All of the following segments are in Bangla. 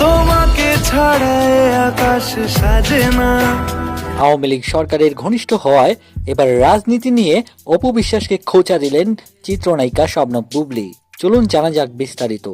তোমাকে ছাড়া এ আকাশ সাজে না। আওয়ামী লীগ সরকারের ঘনিষ্ঠ হওয়ায় এবার রাজনীতি নিয়ে অপু বিশ্বাসকে খোঁচা দিলেন চিত্রনায়িকা শবনম বুবলি। চলুন জানা যাক বিস্তারিত.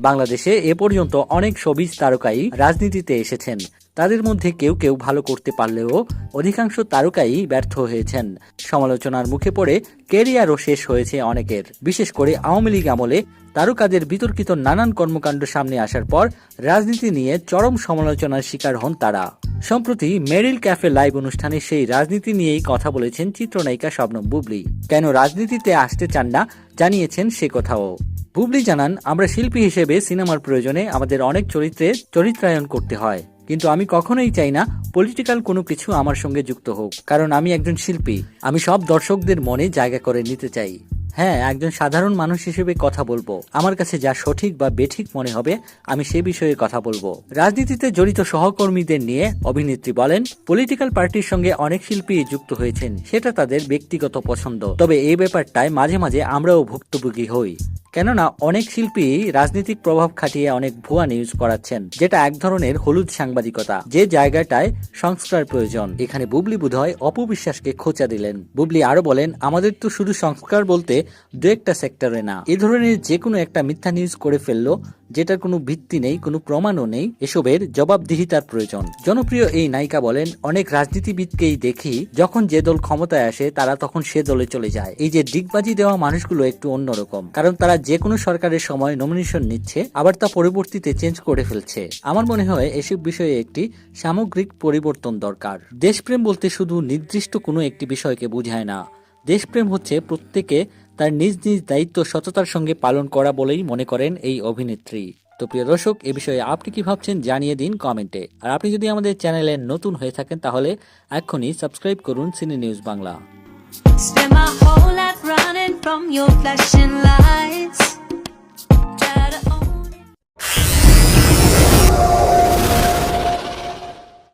বাংলাদেশে এ পর্যন্ত অনেক সবিজ তারকাই রাজনীতিতে এসেছেন। তাদের মধ্যে কেউ কেউ ভালো করতে পারলেও অধিকাংশ তারকাই ব্যর্থ হয়েছেন। সমালোচনার মুখে পড়ে কেরিয়ারও শেষ হয়েছে অনেকের। বিশেষ করে আওয়ামী লীগ আমলে তারকাদের বিতর্কিত নানান কর্মকাণ্ড সামনে আসার পর রাজনীতি নিয়ে চরম সমালোচনার শিকার হন তারা। সম্প্রতি মেরিল ক্যাফে লাইভ অনুষ্ঠানে সেই রাজনীতি নিয়েই কথা বলেছেন চিত্রনায়িকা শবনম বুবলি। কেন রাজনীতিতে আসতে চান না, জানিয়েছেন সে কথাও। বুবলি জানান, আমরা শিল্পী হিসেবে সিনেমার প্রয়োজনে আমাদের অনেক চরিত্রে চরিত্রায়ন করতে হয়। কিন্তু আমি কখনোই চাই না পলিটিক্যাল কোনো কিছু আমার সঙ্গে যুক্ত হোক। কারণ আমি একজন শিল্পী। আমি সব দর্শকদের মনে জায়গা করে নিতে চাই। হ্যাঁ একজন সাধারণ মানুষ হিসেবে কথা বলব। আমার কাছে যা সঠিক বা বেঠিক মনে হবে, আমি সে বিষয়ে কথা বলব। রাজনীতিতে জড়িত সহকর্মীদের নিয়ে অভিনেত্রী বলেন পলিটিক্যাল পার্টির সঙ্গে অনেক শিল্পী যুক্ত হয়েছেন, সেটা তাদের ব্যক্তিগত পছন্দ। তবে এই ব্যাপারটায় মাঝে মাঝে আমরাও ভুক্তভোগী হই। কেননা অনেক শিল্পী রাজনৈতিক প্রভাব খাটিয়ে অনেক ভুয়া নিউজ করাচ্ছেন, যেটা এক ধরনের হলুদ সাংবাদিকতা, যে জায়গাটায় সংস্কার প্রয়োজন। এখানে বুবলি বোধহয় অপবিশ্বাসকে খোঁচা দিলেন। বুবলি আরও বলেন, আমাদের তো শুধু সংস্কার বলতে দু একটা সেক্টরে না। এ ধরনের যে কোনো একটা মিথ্যা নিউজ করে ফেলল যেটার কোনো ভিত্তি নেই, কোনো প্রমাণও নেই এসবের জবাবদিহিতার প্রয়োজন। জনপ্রিয় এই নায়িকা বলেন, অনেক রাজনীতিবিদকেই দেখি যখন যে দল ক্ষমতায় আসে, তারা তখন সে দলে চলে যায়। এই যে ডিগবাজি দেওয়া মানুষগুলো একটু অন্যরকম, কারণ তারা যে কোনো সরকারের সময় নমিনেশন নিচ্ছে, আবার তা পরবর্তীতে চেঞ্জ করে ফেলছে। আমার মনে হয় এসব বিষয়ে একটি সামগ্রিক পরিবর্তন দরকার। দেশপ্রেম বলতে শুধু নির্দিষ্ট কোনো একটি বিষয়কে বোঝায় না। দেশপ্রেম হচ্ছে প্রত্যেকে তার নিজ নিজ দায়িত্ব সততার সঙ্গে পালন করা বলেই মনে করেন এই অভিনেত্রী। তো প্রিয় দর্শক, এ বিষয়ে আপনি কি ভাবছেন জানিয়ে দিন কমেন্টে। আর আপনি যদি আমাদের চ্যানেলে নতুন হয়ে থাকেন তাহলে এখনই সাবস্ক্রাইব করুন cine news Bangla. Spend my whole life running from your flashing lights.